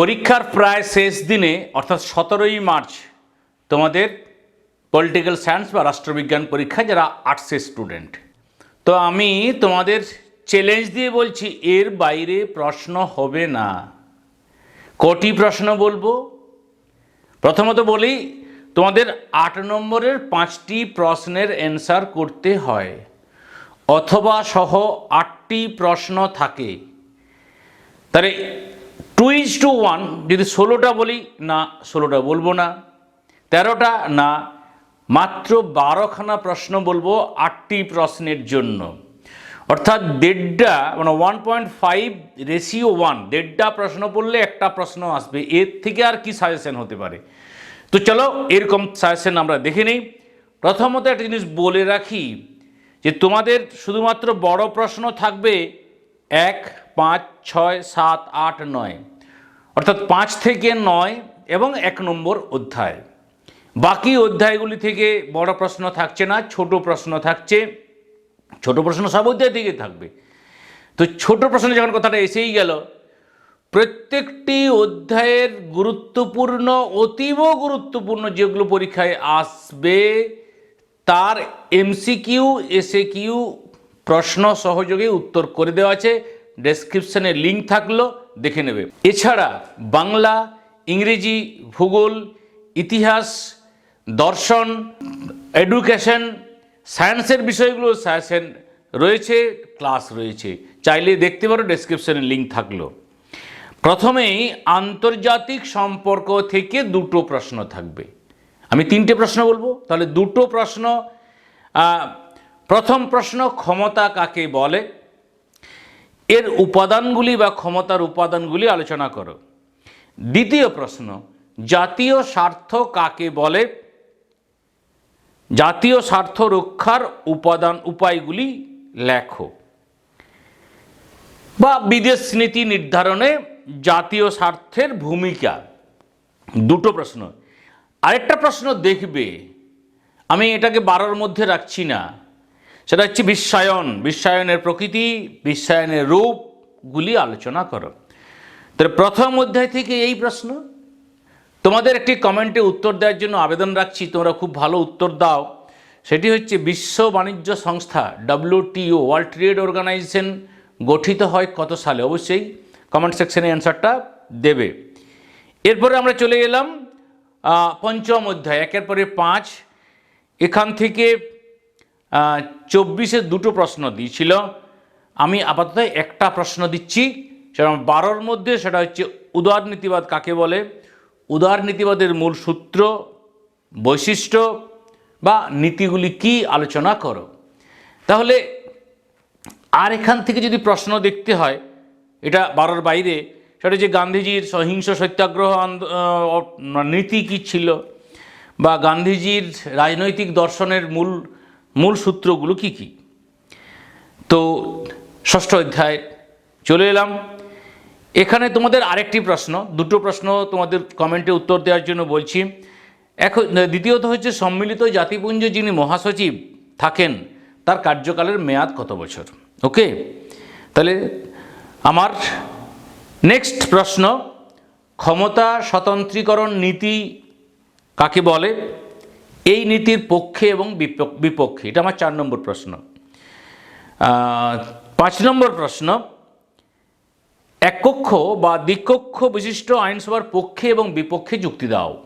পরীক্ষার প্রায় শেষ দিনে, অর্থাৎ সতেরোই মার্চ, তোমাদের পলিটিক্যাল সায়েন্স বা রাষ্ট্রবিজ্ঞান পরীক্ষা যারা আর্টসের স্টুডেন্ট তো আমি তোমাদের চ্যালেঞ্জ দিয়ে বলছি, এর বাইরে প্রশ্ন হবে না। কটি প্রশ্ন বলব। প্রথমত বলি, তোমাদের আট নম্বরের পাঁচটি প্রশ্নের অ্যান্সার করতে হয়। অথবা সহ আটটি প্রশ্ন থাকে। তাহলে টু ইজ টু ওয়ান, যদি ষোলোটা বলি, না, ষোলোটা বলব না। তেরোটা, না, মাত্র বারোখানা প্রশ্ন বলব আটটি প্রশ্নের জন্য। অর্থাৎ দেড়টা মানে one point five ratio one দেড়টা প্রশ্ন পড়লে একটা প্রশ্ন আসবে। এর থেকে আর কি সাজেশন হতে পারে? তো চলো, এরকম সাজেশন আমরা দেখে নিই। প্রথমত একটা জিনিস বলে রাখি যে তোমাদের শুধুমাত্র বড় প্রশ্ন থাকবে এক পাঁচ, ছয়, সাত, আট, নয়। অর্থাৎ পাঁচ থেকে নয় এবং এক নম্বর অধ্যায়। বাকি অধ্যায়গুলি থেকে বড় প্রশ্ন থাকছে না, ছোট প্রশ্ন থাকছে। ছোট প্রশ্ন সব অধ্যায় থেকে থাকবে। তো ছোট প্রশ্ন যখন কথাটা এসেই গেল, প্রত্যেকটি অধ্যায়ের গুরুত্বপূর্ণ, অতীব গুরুত্বপূর্ণ যেগুলো পরীক্ষায় আসবে, তার এমসিকিউ এসে কিউ প্রশ্ন সহযোগে উত্তর করে দেওয়া আছে। ডেসক্রিপশনে লিঙ্ক থাকল, দেখে নেবে। এছাড়া বাংলা, ইংরেজি, ভূগোল, ইতিহাস, দর্শন এডুকেশন সায়েন্সের বিষয়গুলো সায়েন্সের রয়েছে ক্লাস রয়েছে। চাইলে দেখতে পারো ডেসক্রিপশনে লিঙ্ক থাকল। প্রথমেই আন্তর্জাতিক সম্পর্ক থেকে দুটো প্রশ্ন থাকবে। আমি তিনটে প্রশ্ন বলব? তাহলে দুটো প্রশ্ন প্রথম প্রশ্ন ক্ষমতা কাকে বলে? এর উপাদানগুলি বা ক্ষমতার উপাদানগুলি আলোচনা করো। দ্বিতীয় প্রশ্ন, জাতীয় স্বার্থ কাকে বলে? জাতীয় স্বার্থ রক্ষার উপাদান উপায়গুলি লেখো। বা বিদেশ নীতি নির্ধারণে জাতীয় স্বার্থের ভূমিকা। দুটো প্রশ্ন। আরেকটা প্রশ্ন দেখবে, আমি এটাকে বারোর মধ্যে রাখছি না। সেটা হচ্ছে বিশ্বায়ন। বিশ্বায়নের প্রকৃতি, বিশ্বায়নের রূপগুলি আলোচনা করো। তাহলে প্রথম অধ্যায় থেকে এই প্রশ্ন, তোমাদের একটি কমেন্টে উত্তর দেওয়ার জন্য আবেদন রাখছি, তোমরা খুব ভালো উত্তর দাও। সেটি হচ্ছে, বিশ্ব বাণিজ্য সংস্থা ডব্লিউটিও, ওয়ার্ল্ড ট্রেড অর্গানাইজেশন, গঠিত হয় কত সালে? অবশ্যই কমেন্ট সেকশনে অ্যান্সারটা দেবে। এরপরে আমরা চলে গেলাম পঞ্চম অধ্যায়, একের পরে পাঁচ। এখান থেকে চব্বিশে দুটো প্রশ্ন দিয়েছিল। আমি আপাতত একটা প্রশ্ন দিচ্ছি। সেরকম বারোর মধ্যে সেটা হচ্ছে উদারনীতিবাদ কাকে বলে? উদারনীতিবাদের মূল সূত্র, বৈশিষ্ট্য বা নীতিগুলি কি আলোচনা করো? তাহলে আর এখান থেকে যদি প্রশ্ন দেখতে হয়, এটা বারোর বাইরে, সেটা যে গান্ধীজির সহিংস সত্যাগ্রহ নীতি কী ছিল? বা গান্ধীজির রাজনৈতিক দর্শনের মূল মূল সূত্রগুলো কি কি? তো ষষ্ঠ অধ্যায় চলে এলাম। এখানে তোমাদের আরেকটি প্রশ্ন, দুটো প্রশ্ন তোমাদের কমেন্টে উত্তর দেওয়ার জন্য বলছি। এখন দ্বিতীয়ত হচ্ছে, সম্মিলিত জাতিপুঞ্জে যিনি মহাসচিব থাকেন, তার কার্যকালের মেয়াদ কত বছর? ওকে তাহলে আমার নেক্সট প্রশ্ন, ক্ষমতা স্বতন্ত্রীকরণ নীতি কাকে বলে? এই নীতির পক্ষে এবং বিপক- বিপক্ষে, এটা আমার চার নম্বর প্রশ্ন। পাঁচ নম্বর প্রশ্ন, এককক্ষ বা দ্বিকক্ষ বিশিষ্ট আইনসভার পক্ষে এবং বিপক্ষে যুক্তি দাও।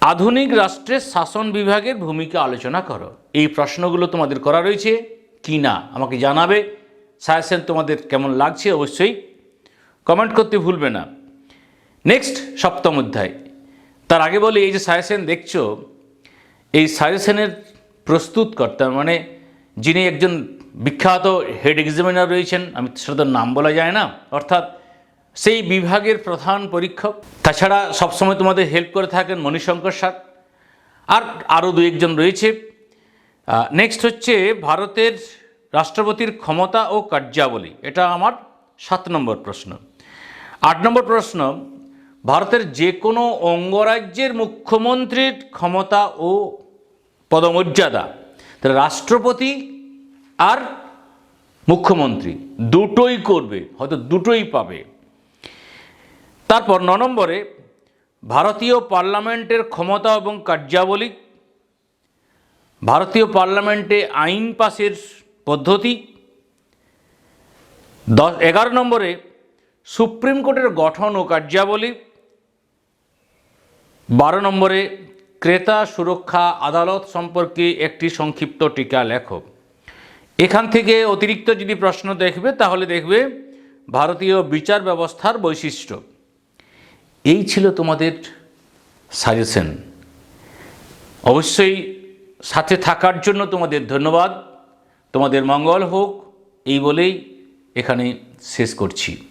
আধুনিক রাষ্ট্রের শাসন বিভাগের ভূমিকা আলোচনা করো। এই প্রশ্নগুলো তোমাদের করা রয়েছে কি না, আমাকে জানাবে। সাজেশন তোমাদের কেমন লাগছে অবশ্যই কমেন্ট করতে ভুলবে না। নেক্সট, সপ্তম অধ্যায়। তার আগে বলি, এই যে সাজেশন দেখছ এই সাজেশনের প্রস্তুতকর্তা মানে যিনি একজন বিখ্যাত হেড এক্সামিনার রয়েছেন, আমি সেটা নাম বলা যায় না, অর্থাৎ সেই বিভাগের প্রধান পরীক্ষক। তাছাড়া সবসময় তোমাদের হেল্প করে থাকেন মণিশঙ্কর স্যার। আর আরও দু একজন রয়েছে। নেক্সট হচ্ছে ভারতের রাষ্ট্রপতির ক্ষমতা ও কার্যাবলী। এটা আমার সাত নম্বর প্রশ্ন। আট নম্বর প্রশ্ন ভারতের যে কোনো অঙ্গরাজ্যের মুখ্যমন্ত্রীর ক্ষমতা ও পদমর্যাদা, তাহলে রাষ্ট্রপতি আর মুখ্যমন্ত্রী দুটোই করবে, হয়তো দুটোই পাবে। তারপর ন নম্বরে, ভারতীয় পার্লামেন্টের ক্ষমতা এবং কার্যাবলী, ভারতীয় পার্লামেন্টে আইন পাশের পদ্ধতি। দশ, এগারো নম্বরে, সুপ্রিম কোর্টের গঠন ও কার্যাবলী বারো নম্বরে, ক্রেতা সুরক্ষা আদালত সম্পর্কে একটি সংক্ষিপ্ত টিকা লেখো। এখান থেকে অতিরিক্ত যদি প্রশ্ন দেখবে, তাহলে দেখবে ভারতীয় বিচার ব্যবস্থার বৈশিষ্ট্য। এই ছিল তোমাদের সাজেশন অবশ্যই সাথে থাকার জন্য তোমাদের ধন্যবাদ। তোমাদের মঙ্গল হোক, এই বলেই এখানে শেষ করছি।